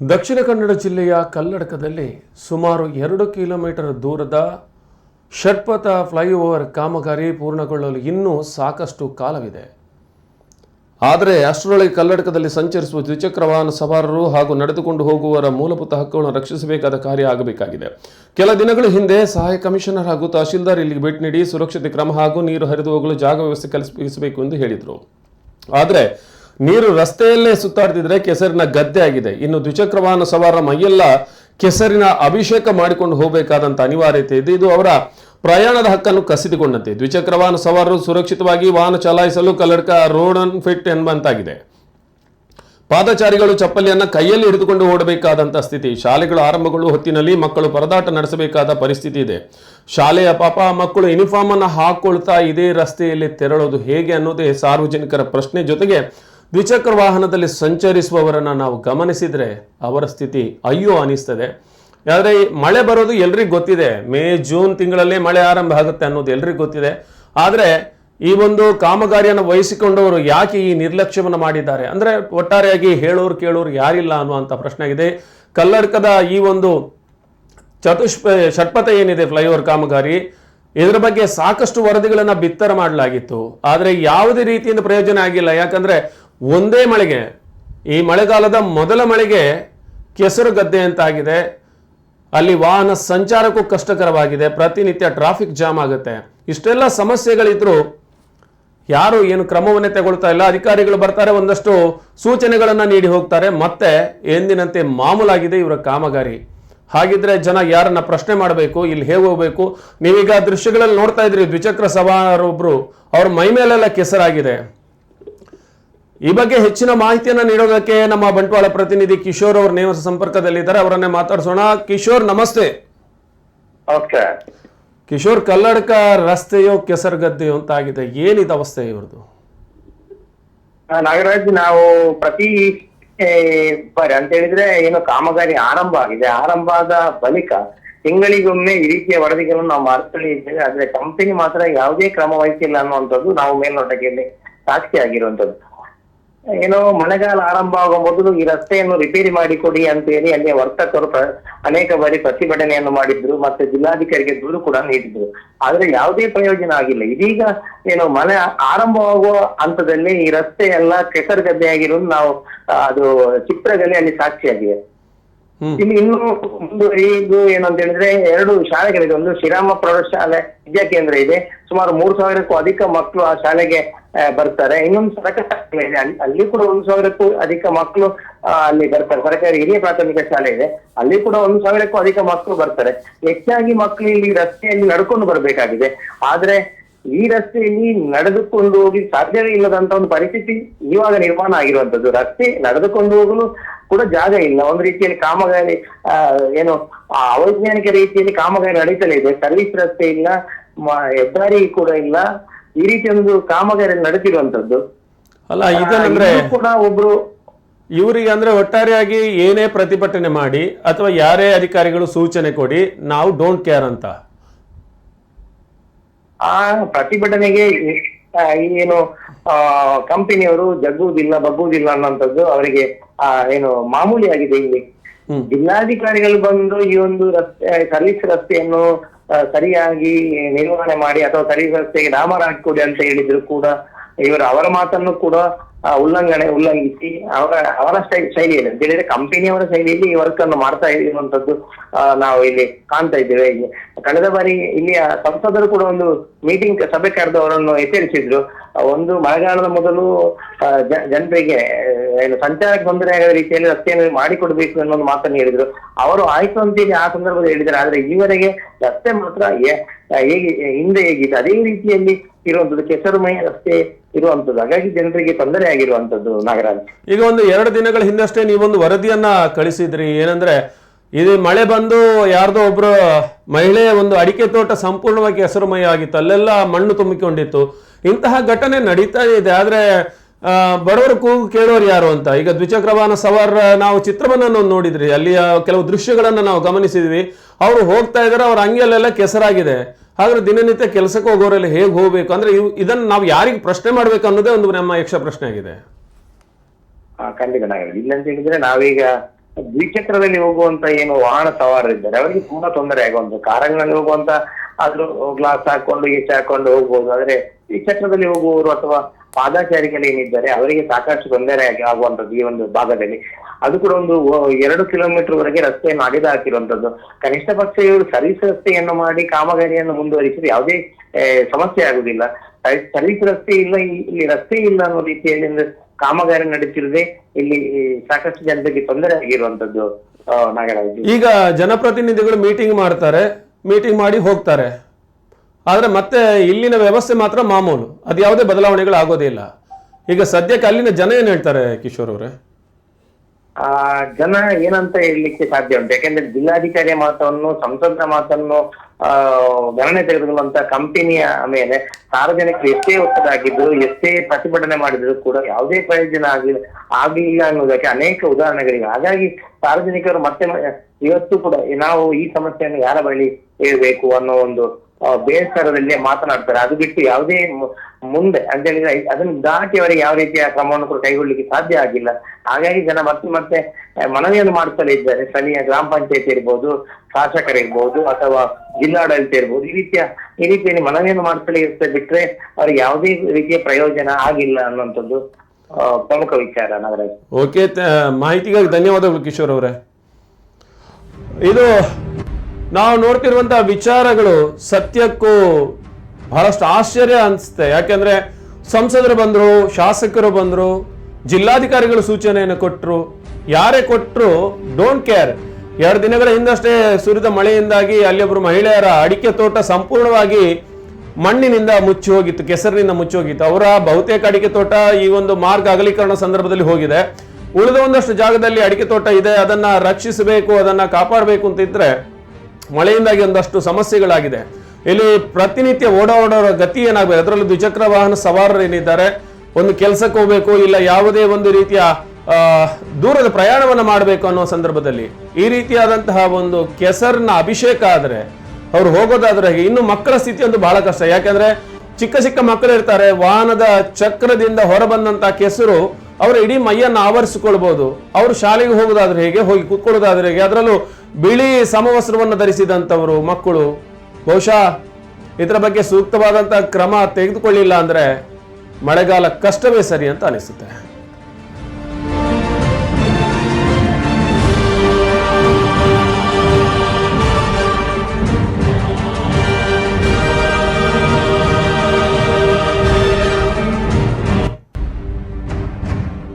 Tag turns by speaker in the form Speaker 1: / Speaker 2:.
Speaker 1: ದಕ್ಷಿಣ ಕನ್ನಡ ಜಿಲ್ಲೆಯ ಕಲ್ಲಡಕದಲ್ಲಿ ಸುಮಾರು ಎರಡು ಕಿಲೋಮೀಟರ್ ದೂರದ ಷಟ್ಪಥ ಫ್ಲೈಓವರ್ ಕಾಮಗಾರಿ ಪೂರ್ಣಗೊಳ್ಳಲು ಇನ್ನೂ ಸಾಕಷ್ಟು ಕಾಲವಿದೆ. ಆದರೆ ಅಷ್ಟರೊಳಗೆ ಕಲ್ಲಡಕದಲ್ಲಿ ಸಂಚರಿಸುವ ದ್ವಿಚಕ್ರ ವಾಹನ ಸವಾರರು ಹಾಗೂ ನಡೆದುಕೊಂಡು ಹೋಗುವವರ ಮೂಲಭೂತ ಹಕ್ಕುಗಳನ್ನು ರಕ್ಷಿಸಬೇಕಾದ ಕಾರ್ಯ ಆಗಬೇಕಾಗಿದೆ. ಕೆಲ ದಿನಗಳ ಹಿಂದೆ ಸಹಾಯಕ ಕಮಿಷನರ್ ಹಾಗೂ ತಹಶೀಲ್ದಾರ್ ಇಲ್ಲಿಗೆ ಭೇಟಿ ನೀಡಿ ಸುರಕ್ಷತೆ ಕ್ರಮ ಹಾಗೂ ನೀರು ಹರಿದು ಹೋಗಲು ಜಾಗ ವ್ಯವಸ್ಥೆ ಕಲ್ಪಿಸಬೇಕು ಎಂದು ಹೇಳಿದರು. ಆದರೆ ನೀರು ರಸ್ತೆಯಲ್ಲೇ ಸುತ್ತಾಡ್ತಿದ್ರೆ ಕೆಸರಿನ ಗದ್ದೆ ಆಗಿದೆ. ಇನ್ನು ದ್ವಿಚಕ್ರ ವಾಹನ ಸವಾರರ ಮೈಯೆಲ್ಲ ಕೆಸರಿನ ಅಭಿಷೇಕ ಮಾಡಿಕೊಂಡು ಹೋಗಬೇಕಾದಂತ ಅನಿವಾರ್ಯತೆ ಇದೆ. ಇದು ಅವರ ಪ್ರಯಾಣದ ಹಕ್ಕನ್ನು ಕಸಿದುಕೊಂಡಂತೆ. ದ್ವಿಚಕ್ರ ವಾಹನ ಸವಾರರು ಸುರಕ್ಷಿತವಾಗಿ ವಾಹನ ಚಲಾಯಿಸಲು ಕಲ್ಲಡ್ಕ ರೋಡ್ ಅನ್ ಫಿಟ್ ಎಂಬಂತಾಗಿದೆ. ಪಾದಚಾರಿಗಳು ಚಪ್ಪಲಿಯನ್ನ ಕೈಯಲ್ಲಿ ಹಿಡಿದುಕೊಂಡು ಓಡಬೇಕಾದಂತ ಸ್ಥಿತಿ. ಶಾಲೆಗಳು ಆರಂಭಗಳು ಹೊತ್ತಿನಲ್ಲಿ ಮಕ್ಕಳು ಪರದಾಟ ನಡೆಸಬೇಕಾದ ಪರಿಸ್ಥಿತಿ ಇದೆ. ಶಾಲೆಯ ಪಾಪ ಮಕ್ಕಳು ಯೂನಿಫಾರ್ಮ್ ಅನ್ನು ಹಾಕೊಳ್ತಾ ಇದೇ ರಸ್ತೆಯಲ್ಲಿ ತೆರಳೋದು ಹೇಗೆ ಅನ್ನೋದೇ ಸಾರ್ವಜನಿಕರ ಪ್ರಶ್ನೆ ಜೊತೆಗೆ ದ್ವಿಚಕ್ರ ವಾಹನದಲ್ಲಿ ಸಂಚರಿಸುವವರನ್ನ ನಾವು ಗಮನಿಸಿದ್ರೆ ಅವರ ಸ್ಥಿತಿ ಅಯ್ಯೋ ಅನಿಸ್ತದೆ. ಆದರೆ ಮಳೆ ಬರೋದು ಎಲ್ರಿಗೂ ಗೊತ್ತಿದೆ. ಮೇ, ಜೂನ್ ತಿಂಗಳಲ್ಲಿ ಮಳೆ ಆರಂಭ ಆಗುತ್ತೆ ಅನ್ನೋದು ಎಲ್ರಿಗೂ ಗೊತ್ತಿದೆ. ಆದರೆ ಈ ಒಂದು ಕಾಮಗಾರಿಯನ್ನು ವಹಿಸಿಕೊಂಡವರು ಯಾಕೆ ಈ ನಿರ್ಲಕ್ಷ್ಯವನ್ನು ಮಾಡಿದ್ದಾರೆ? ಅಂದ್ರೆ ಒಟ್ಟಾರೆಯಾಗಿ ಹೇಳೋರು ಕೇಳೋರು ಯಾರಿಲ್ಲ ಅನ್ನುವಂಥ ಪ್ರಶ್ನೆ ಆಗಿದೆ. ಕಲ್ಲಡ್ಕದ ಈ ಒಂದು ಚತುಷ್ಪ, ಷಟ್ಪಥ ಏನಿದೆ ಫ್ಲೈಓವರ್ ಕಾಮಗಾರಿ? ಇದರ ಬಗ್ಗೆ ಸಾಕಷ್ಟು ವರದಿಗಳನ್ನು ಬಿತ್ತರ ಮಾಡಲಾಗಿತ್ತು. ಆದರೆ ಯಾವುದೇ ರೀತಿಯಿಂದ ಪ್ರಯೋಜನ ಆಗಿಲ್ಲ. ಯಾಕಂದ್ರೆ ಒಂದೇ ಮಳೆಗೆ, ಈ ಮಳೆಗಾಲದ ಮೊದಲ ಮಳೆಗೆ ಕೆಸರು ಗದ್ದೆ ಅಂತಾಗಿದೆ. ಅಲ್ಲಿ ವಾಹನ ಸಂಚಾರಕ್ಕೂ ಕಷ್ಟಕರವಾಗಿದೆ. ಪ್ರತಿನಿತ್ಯ ಟ್ರಾಫಿಕ್ ಜಾಮ್ ಆಗುತ್ತೆ. ಇಷ್ಟೆಲ್ಲ ಸಮಸ್ಯೆಗಳಿದ್ರು ಯಾರು ಏನು ಕ್ರಮವನ್ನೇ ತಗೊಳ್ತಾ ಇಲ್ಲ. ಅಧಿಕಾರಿಗಳು ಬರ್ತಾರೆ, ಒಂದಷ್ಟು ಸೂಚನೆಗಳನ್ನು ನೀಡಿ ಹೋಗ್ತಾರೆ. ಮತ್ತೆ ಎಂದಿನಂತೆ ಮಾಮೂಲಾಗಿದೆ ಇವರ ಕಾಮಗಾರಿ. ಹಾಗಿದ್ರೆ ಜನ ಯಾರನ್ನ ಪ್ರಶ್ನೆ ಮಾಡಬೇಕು, ಇಲ್ಲಿ ಹೇಗೆ ಹೋಗ್ಬೇಕು? ನೀವೀಗ ದೃಶ್ಯಗಳಲ್ಲಿ ನೋಡ್ತಾ ಇದ್ರಿ, ದ್ವಿಚಕ್ರ ಸವಾರೊಬ್ರು ಅವ್ರ ಮೈ ಮೇಲೆಲ್ಲ ಕೆಸರಾಗಿದೆ. ಈ ಬಗ್ಗೆ ಹೆಚ್ಚಿನ ಮಾಹಿತಿಯನ್ನು ನೀಡೋದಕ್ಕೆ ನಮ್ಮ ಬಂಟ್ವಾಳ ಪ್ರತಿನಿಧಿ ಕಿಶೋರ್ ಅವರು ನೇರ ಸಂಪರ್ಕದಲ್ಲಿದ್ದಾರೆ ಅವರನ್ನೇ ಮಾತಾಡಿಸೋಣ. ಕಿಶೋರ್ ನಮಸ್ತೆ.
Speaker 2: ಓಕೆ
Speaker 1: ಕಿಶೋರ್ ಕಲ್ಲಡ್ಕ ರಸ್ತೆಯೋ ಕೆಸರುಗದ್ದೆಯೋ ಅಂತ ಆಗಿದೆ ಏನಿದೆ ಅವಸ್ಥೆ ಇವ್ರದ್ದು
Speaker 2: ನಾಗರಾಜ್ ನಾವು ಪ್ರತಿ ಬಾರಿ ಅಂತ ಹೇಳಿದ್ರೆ ಏನು ಕಾಮಗಾರಿ ಆರಂಭ ಆಗಿದೆ. ಆರಂಭ ಆದ ಬಳಿಕ ತಿಂಗಳಿಗೊಮ್ಮೆ ಈ ರೀತಿಯ ವರದಿಗಳನ್ನು ನಾವು ಮಾಡ್ತಲೇ ಇದ್ದೇವೆ. ಆದ್ರೆ ಕಂಪನಿ ಮಾತ್ರ ಯಾವುದೇ ಕ್ರಮ ವಹಿಸಿಲ್ಲ ಅನ್ನುವಂಥದ್ದು ನಾವು ಮೇಲ್ನೋಟಕ್ಕೆ ಸಾಕ್ಷಿ ಆಗಿರುವಂತದ್ದು ಏನೋ ಮಳೆಗಾಲ ಆರಂಭ ಆಗುವ ಮೊದಲು ಈ ರಸ್ತೆಯನ್ನು ರಿಪೇರಿ ಮಾಡಿಕೊಡಿ ಅಂತ ಹೇಳಿ ಅಲ್ಲಿಯ ವರ್ತಕರು ಅನೇಕ ಬಾರಿ ಪ್ರತಿಭಟನೆಯನ್ನು ಮಾಡಿದ್ರು ಮತ್ತೆ ಜಿಲ್ಲಾಧಿಕಾರಿಗೆ ದೂರು ಕೂಡ ನೀಡಿದ್ರು. ಆದ್ರೆ ಯಾವುದೇ ಪ್ರಯೋಜನ ಆಗಿಲ್ಲ. ಇದೀಗ ಏನು ಮಳೆ ಆರಂಭವಾಗುವ ಹಂತದಲ್ಲಿ ಈ ರಸ್ತೆ ಎಲ್ಲ ಕೆಸರು ಗದ್ದೆ ಆಗಿರೋದು ನಾವು ಅದು ಚಿತ್ರದಲ್ಲಿ ಅಲ್ಲಿ
Speaker 1: ಸಾಕ್ಷಿಯಾಗಿದೆ
Speaker 2: ಇಲ್ಲಿ ಇನ್ನು ಇದು ಏನಂತ ಹೇಳಿದ್ರೆ ಎರಡು ಶಾಲೆಗಳಿದೆ. ಒಂದು ಶ್ರೀರಾಮ ಪ್ರೌಢಶಾಲೆ ವಿದ್ಯಾ ಕೇಂದ್ರ ಇದೆ. ಸುಮಾರು ಮೂರು ಸಾವಿರಕ್ಕೂ ಅಧಿಕ ಮಕ್ಕಳು ಆ ಶಾಲೆಗೆ ಬರ್ತಾರೆ. ಇನ್ನೊಂದು ಸರ್ಕಾರಿ ಇದೆ. ಅಲ್ಲಿ- ಕೂಡ ಒಂದು ಸಾವಿರಕ್ಕೂ ಅಧಿಕ ಮಕ್ಕಳು ಅಲ್ಲಿ ಬರ್ತಾರೆ. ಸರ್ಕಾರಿ ಹಿರಿಯ ಪ್ರಾಥಮಿಕ ಶಾಲೆ ಇದೆ. ಅಲ್ಲಿ ಕೂಡ ಒಂದು ಸಾವಿರಕ್ಕೂ ಅಧಿಕ ಮಕ್ಕಳು ಬರ್ತಾರೆ. ಹೆಚ್ಚಾಗಿ ಮಕ್ಕಳು ಇಲ್ಲಿ ರಸ್ತೆಯಲ್ಲಿ ನಡ್ಕೊಂಡು ಬರಬೇಕಾಗಿದೆ. ಆದ್ರೆ ಈ ರಸ್ತೆಯಲ್ಲಿ ನಡೆದುಕೊಂಡು ಹೋಗಿ ಸಾಧ್ಯವೇ ಇಲ್ಲದಂತ ಒಂದು ಪರಿಸ್ಥಿತಿ ಇವಾಗ ನಿರ್ಮಾಣ ಆಗಿರುವಂತದ್ದು ರಸ್ತೆ ನಡೆದುಕೊಂಡು ಹೋಗಲು ಕೂಡ ಜಾಗ ಇಲ್ಲ. ಒಂದು ರೀತಿಯಲ್ಲಿ ಕಾಮಗಾರಿ ಏನು ಅವೈಜ್ಞಾನಿಕ ರೀತಿಯಲ್ಲಿ ಕಾಮಗಾರಿ ನಡೀತಲೇ ಇದೆ. ಸರ್ವಿಸ್ ರಸ್ತೆ ಇಲ್ಲ ಹೆದ್ದಾರಿ ಕೂಡ ಇಲ್ಲ. ಈ ರೀತಿ ಒಂದು ಕಾಮಗಾರಿ ನಡೆಸಿರುವಂತದ್ದು
Speaker 1: ಅಲ್ಲ
Speaker 2: ಇದನ್ನಂದ್ರೆ ಕೂಡ ಒಬ್ರು
Speaker 1: ಇವರಿಗೆ ಅಂದ್ರೆ ಒಟ್ಟಾರೆಯಾಗಿ ಏನೇ ಪ್ರತಿಭಟನೆ ಮಾಡಿ ಅಥವಾ ಯಾರೇ ಅಧಿಕಾರಿಗಳು ಸೂಚನೆ ಕೊಡಿ ನಾವು ಡೋಂಟ್ ಕೇರ್ ಅಂತ.
Speaker 2: ಆ ಪ್ರತಿಭಟನೆಗೆ ಏನು ಆ ಕಂಪನಿಯವರು ಜಗ್ಗುವುದಿಲ್ಲ ಬಗ್ಗುವುದಿಲ್ಲ ಅನ್ನೋಂಥದ್ದು ಅವರಿಗೆ ಆ ಏನು ಮಾಮೂಲಿ ಆಗಿದೆ ಇಲ್ಲಿ ಜಿಲ್ಲಾಧಿಕಾರಿಗಳು ಬಂದು ಈ ಒಂದು ರಸ್ತೆ ಸರ್ವಿಸ್ ರಸ್ತೆಯನ್ನು ಸರಿಯಾಗಿ ನಿರ್ವಹಣೆ ಮಾಡಿ ಅಥವಾ ಸರಿ ವ್ಯವಸ್ಥೆಗೆ ನಾಮರಾಜ್ ಹಾಕಿಕೊಡಿ ಅಂತ ಹೇಳಿದ್ರು ಕೂಡ ಇವರು ಅವರ ಮಾತನ್ನು ಕೂಡ ಉಲ್ಲಂಘನೆ, ಉಲ್ಲಂಘಿಸಿ ಅವರ ಅವರ ಶೈಲಿಯಲ್ಲಿ, ಅಂತ ಹೇಳಿದ್ರೆ ಕಂಪನಿಯವರ ಶೈಲಿಯಲ್ಲಿ ಈ ವರ್ಕ್ ಅನ್ನು ಮಾಡ್ತಾ ಇರುವಂತದ್ದು ನಾವು ಇಲ್ಲಿ ಕಾಣ್ತಾ ಇದ್ದೇವೆ. ಇಲ್ಲಿ ಕಳೆದ ಬಾರಿ ಇಲ್ಲಿಯ ಸಂಸದರು ಕೂಡ ಒಂದು ಮೀಟಿಂಗ್ ಸಭೆ ಕರೆದು ಅವರನ್ನು ಎಚ್ಚರಿಸಿದ್ರು ಒಂದು ಮಳೆಗಾಲದ ಮೊದಲು ಜನರಿಗೆ ಏನು ಸಂಚಾರಕ್ಕೆ ತೊಂದರೆ ಆಗದ ರೀತಿಯಲ್ಲಿ ರಸ್ತೆಯನ್ನು ಮಾಡಿಕೊಡ್ಬೇಕು ಅನ್ನೋ ಒಂದು ಮಾತನ್ನು ಹೇಳಿದ್ರು. ಅವರು ಆಯ್ತು ಅಂತೇಳಿ ಆ ಸಂದರ್ಭದಲ್ಲಿ ಹೇಳಿದ್ದಾರೆ. ಆದ್ರೆ ಈವರೆಗೆ ರಸ್ತೆ ಮಾತ್ರ ಹೇಗೆ, ಹಿಂದೆ ಹೇಗಿತ್ತು ಅದೇ ರೀತಿಯಲ್ಲಿ ಇರುವಂತದ್ದು ಕೆಸರುಮಯ ರಸ್ತೆ ಇರುವಂತದ್ದು. ಹಾಗಾಗಿ ಜನರಿಗೆ ತೊಂದರೆ ಆಗಿರುವಂತದ್ದು ನಾಗರಾಜ್.
Speaker 1: ಈಗ ಒಂದು ಎರಡು ದಿನಗಳ ಹಿಂದಷ್ಟೇ ನೀವೊಂದು ವರದಿಯನ್ನ ಕಳಿಸಿದ್ರಿ. ಏನಂದ್ರೆ ಇದು ಮಳೆ ಬಂದು ಯಾರ್ದೋ ಒಬ್ರು ಮಹಿಳೆಯ ಒಂದು ಅಡಿಕೆ ತೋಟ ಸಂಪೂರ್ಣವಾಗಿ ಹೆಸರುಮಯ ಆಗಿತ್ತು. ಅಲ್ಲೆಲ್ಲ ಮಣ್ಣು ತುಂಬಿಕೊಂಡಿತ್ತು. ಇಂತಹ ಘಟನೆ ನಡೀತಾ ಇದೆ. ಆದ್ರೆ ಬಡವರು ಕೂಗು ಕೇಳೋರು ಯಾರು ಅಂತ? ಈಗ ದ್ವಿಚಕ್ರ ವಾಹನ ಸವಾರ ನಾವು ಚಿತ್ರವನ್ನ ನೋಡಿದ್ರಿ. ಅಲ್ಲಿಯ ಕೆಲವು ದೃಶ್ಯಗಳನ್ನ ನಾವು ಗಮನಿಸಿದ್ವಿ. ಅವರು ಹೋಗ್ತಾ ಇದ್ದಾರೆ ಅವ್ರ ಅಂಗಿಯಲ್ಲೆಲ್ಲ ಕೆಸರಾಗಿದೆ. ಹಾಗಾದ್ರೆ ದಿನನಿತ್ಯ ಕೆಲಸಕ್ಕೆ ಹೋಗೋರಲ್ಲಿ ಹೇಗೆ ಹೋಗ್ಬೇಕು? ಅಂದ್ರೆ ಇವು ಇದನ್ನು ನಾವು ಯಾರಿಗೆ ಪ್ರಶ್ನೆ ಮಾಡ್ಬೇಕು ಅನ್ನೋದೇ ಒಂದು ನಮ್ಮ ಯಕ್ಷ ಪ್ರಶ್ನೆ ಆಗಿದೆ.
Speaker 2: ಖಂಡಿತ ನಾಗರಾಜ್ ಇಲ್ಲಂತ ಹೇಳಿದ್ರೆ ನಾವೀಗ ದ್ವಿಚಕ್ರದಲ್ಲಿ ಹೋಗುವಂತ ಏನು ವಾಹನ ಸವಾರರಿದ್ದಾರೆ. ಅವರಿಗೆ ತುಂಬಾ ತೊಂದರೆ ಆಗುವಂತ ಕಾರಂಗಳಲ್ಲಿ ಹೋಗುವಂತ ಆದ್ರೂ ಗ್ಲಾಸ್ ಹಾಕೊಂಡು ಈಚೆ ಹಾಕೊಂಡು ಹೋಗ್ಬೋದು. ಆದ್ರೆ ದ್ವಿಚಕ್ರದಲ್ಲಿ ಹೋಗುವವರು ಅಥವಾ ಪಾದಾಚಾರಿಗಳು ಏನಿದ್ದಾರೆ, ಅವರಿಗೆ ಸಾಕಷ್ಟು ತೊಂದರೆ ಆಗಿ ಆಗುವಂತದ್ದು ಈ ಒಂದು ಭಾಗದಲ್ಲಿ. ಅದು ಕೂಡ ಒಂದು ಎರಡು ಕಿಲೋಮೀಟರ್ ವರೆಗೆ ರಸ್ತೆಯನ್ನು ಅಗೆದು ಹಾಕಿರುವಂತದ್ದು ಕನಿಷ್ಠ ಪಕ್ಷ ಇವರು ಸರ್ವಿಸ್ ರಸ್ತೆಯನ್ನು ಮಾಡಿ ಕಾಮಗಾರಿಯನ್ನು ಮುಂದುವರಿಸಿದ್ರೆ ಯಾವುದೇ ಸಮಸ್ಯೆ ಆಗುದಿಲ್ಲ ಸರ್- ಸರ್ವಿಸ್ ರಸ್ತೆ ಇಲ್ಲ ಇಲ್ಲಿ ರಸ್ತೆ ಇಲ್ಲ ಅನ್ನೋ ರೀತಿಯಲ್ಲಿ ಕಾಮಗಾರಿ ನಡೀತಿರದೆ ಇಲ್ಲಿ ಸಾಕಷ್ಟು ಜನರಿಗೆ ತೊಂದರೆ ಆಗಿರುವಂತದ್ದು ನಾಗರಾಜ್.
Speaker 1: ಈಗ ಜನಪ್ರತಿನಿಧಿಗಳು ಮೀಟಿಂಗ್ ಮಾಡ್ತಾರೆ ಮೀಟಿಂಗ್ ಮಾಡಿ ಹೋಗ್ತಾರೆ. ಆದರೆ ಮತ್ತೆ ಇಲ್ಲಿನ ವ್ಯವಸ್ಥೆ ಮಾತ್ರ ಮಾಮೂಲು. ಅದು ಯಾವುದೇ ಬದಲಾವಣೆಗಳು ಆಗೋದಿಲ್ಲ ಈಗ ಸದ್ಯಕ್ಕೆ ಅಲ್ಲಿನ ಜನ ಏನು ಹೇಳ್ತಾರೆ ಕಿಶೋರ್ ಅವರೇ?
Speaker 2: ಆ, ಜನ ಏನಂತ ಹೇಳಲಿಕ್ಕೆ ಸಾಧ್ಯ ಉಂಟು. ಯಾಕೆಂದ್ರೆ ಜಿಲ್ಲಾಧಿಕಾರಿಯ ಮಾತನ್ನು, ಸಂಸದರ ಮಾತನ್ನು, ಆ, ಗಣನೆ ತೆಗೆದುಕೊಳ್ಳುವಂತ ಕಂಪನಿಯ ಮೇಲೆ ಸಾರ್ವಜನಿಕರು ಎಷ್ಟೇ ಒತ್ತಡಾಗಿದ್ರು, ಎಷ್ಟೇ ಪ್ರತಿಭಟನೆ ಮಾಡಿದ್ರು ಕೂಡ ಯಾವುದೇ ಪ್ರಯೋಜನ ಆಗಿಲ್ಲ ಆಗಲಿಲ್ಲ ಅನ್ನೋದಕ್ಕೆ ಅನೇಕ ಉದಾಹರಣೆಗಳಿವೆ. ಹಾಗಾಗಿ ಸಾರ್ವಜನಿಕರು ಮತ್ತೆ, ಇವತ್ತು ಕೂಡ ನಾವು ಈ ಸಮಸ್ಯೆಯನ್ನು ಯಾರ ಬಳಿ ಹೇಳ್ಬೇಕು ಅನ್ನೋ ಒಂದು ಬೇಸರದಲ್ಲಿ ಮಾತನಾಡ್ತಾರೆ. ಅದು ಬಿಟ್ಟು ಯಾವುದೇ ಮುಂದೆ, ಅಂತ ಹೇಳಿದ್ರೆ ಅದನ್ನು ದಾಟಿ ಅವರಿಗೆ ಯಾವ ರೀತಿಯ ಕ್ರಮವನ್ನು ಕೂಡ ಕೈಗೊಳ್ಳಲಿಕ್ಕೆ ಸಾಧ್ಯ ಆಗಿಲ್ಲ. ಹಾಗಾಗಿ ಜನ ಮತ್ತೆ ಮತ್ತೆ ಮನವಿಯನ್ನು ಮಾಡ್ತಲೇ ಇದ್ದಾರೆ. ಸ್ಥಳೀಯ ಗ್ರಾಮ ಪಂಚಾಯತ್ ಇರ್ಬೋದು, ಶಾಸಕರಿರ್ಬೋದು, ಅಥವಾ ಜಿಲ್ಲಾಡಳಿತ ಇರ್ಬೋದು, ಈ ರೀತಿಯ, ಈ ರೀತಿಯಲ್ಲಿ ಮನವಿಯನ್ನು ಮಾಡ್ತಲೇ ಇರ್ತದೆ ಬಿಟ್ರೆ ಅವ್ರಿಗೆ ಯಾವುದೇ ರೀತಿಯ ಪ್ರಯೋಜನ ಆಗಿಲ್ಲ ಅನ್ನುವಂಥದ್ದು ಪ್ರಮುಖ ವಿಚಾರ ನಾಗರಾಜ್.
Speaker 1: ಓಕೆ ಮಾಹಿತಿಗಾಗಿ ಧನ್ಯವಾದಗಳು ಕಿಶೋರ್ ಅವರೇ. ಇದು ನಾವು ನೋಡ್ತಿರುವಂತಹ ವಿಚಾರಗಳು ಸತ್ಯಕ್ಕೂ ಬಹಳಷ್ಟು ಆಶ್ಚರ್ಯ ಅನಿಸುತ್ತೆ. ಯಾಕೆಂದ್ರೆ ಸಂಸದರು ಬಂದರು, ಶಾಸಕರು ಬಂದರು, ಜಿಲ್ಲಾಧಿಕಾರಿಗಳು ಸೂಚನೆಯನ್ನು ಕೊಟ್ಟರು ಯಾರೇ ಕೊಟ್ಟರು ಡೋಂಟ್ ಕೇರ್ ಎರಡು ದಿನಗಳ ಹಿಂದಷ್ಟೇ ಸುರಿದ ಮಳೆಯಿಂದಾಗಿ ಅಲ್ಲಿ ಒಬ್ಬರು ಮಹಿಳೆಯರ ಅಡಿಕೆ ತೋಟ ಸಂಪೂರ್ಣವಾಗಿ ಮಣ್ಣಿನಿಂದ ಮುಚ್ಚಿ ಹೋಗಿತ್ತು, ಕೆಸರಿನಿಂದ ಮುಚ್ಚಿ ಹೋಗಿತ್ತು. ಅವರ ಬಹುತೇಕ ಅಡಿಕೆ ತೋಟ ಈ ಒಂದು ಮಾರ್ಗ ಅಗಲೀಕರಣ ಸಂದರ್ಭದಲ್ಲಿ ಹೋಗಿದೆ. ಉಳಿದ ಒಂದಷ್ಟು ಜಾಗದಲ್ಲಿ ಅಡಿಕೆ ತೋಟ ಇದೆ, ಅದನ್ನ ರಕ್ಷಿಸಬೇಕು, ಅದನ್ನ ಕಾಪಾಡಬೇಕು ಅಂತಿದ್ರೆ ಮಳೆಯಿಂದಾಗಿ ಒಂದಷ್ಟು ಸಮಸ್ಯೆಗಳಾಗಿದೆ. ಇಲ್ಲಿ ಪ್ರತಿನಿತ್ಯ ಓಡಾಡೋರ ಗತಿ ಏನಾಗಬೇಕು? ಅದರಲ್ಲೂ ದ್ವಿಚಕ್ರ ವಾಹನ ಸವಾರರು ಏನಿದ್ದಾರೆ ಒಂದು ಕೆಲಸಕ್ಕೆ ಹೋಗ್ಬೇಕು, ಇಲ್ಲ ಯಾವುದೇ ಒಂದು ರೀತಿಯ ದೂರದ ಪ್ರಯಾಣವನ್ನು ಮಾಡಬೇಕು ಅನ್ನೋ ಸಂದರ್ಭದಲ್ಲಿ. ಈ ರೀತಿಯಾದಂತಹ ಒಂದು ಕೆಸರಿನ ಅಭಿಷೇಕ ಆದರೆ, ಅವ್ರು ಹೋಗೋದಾದ್ರೆ ಹೇಗೆ ಇನ್ನು ಮಕ್ಕಳ ಸ್ಥಿತಿ ಒಂದು ಬಹಳ ಕಷ್ಟ. ಯಾಕಂದ್ರೆ ಚಿಕ್ಕ ಚಿಕ್ಕ ಮಕ್ಕಳು ಇರ್ತಾರೆ, ವಾಹನದ ಚಕ್ರದಿಂದ ಹೊರಬಂದಂತ ಕೆಸರು ಅವರ ಇಡೀ ಮೈಯನ್ನು ಆವರಿಸಿಕೊಳ್ಬಹುದು ಅವರು ಶಾಲೆಗೆ ಹೋಗೋದಾದ್ರೆ ಹೇಗೆ, ಹೋಗಿ ಕೂತ್ಕೊಳ್ಳೋದಾದ್ರೆ ಹೇಗೆ, ಅದರಲ್ಲೂ ಬಿಳಿ ಸಮವಸ್ತ್ರವನ್ನು ಧರಿಸಿದಂಥವರು ಮಕ್ಕಳು ಬಹುಶಃ ಇದರ ಬಗ್ಗೆ ಸೂಕ್ತವಾದಂಥ ಕ್ರಮ ತೆಗೆದುಕೊಳ್ಳಿಲ್ಲ ಅಂದರೆ ಮಳೆಗಾಲ ಕಷ್ಟವೇ ಸರಿ ಅಂತ ಅನಿಸುತ್ತೆ.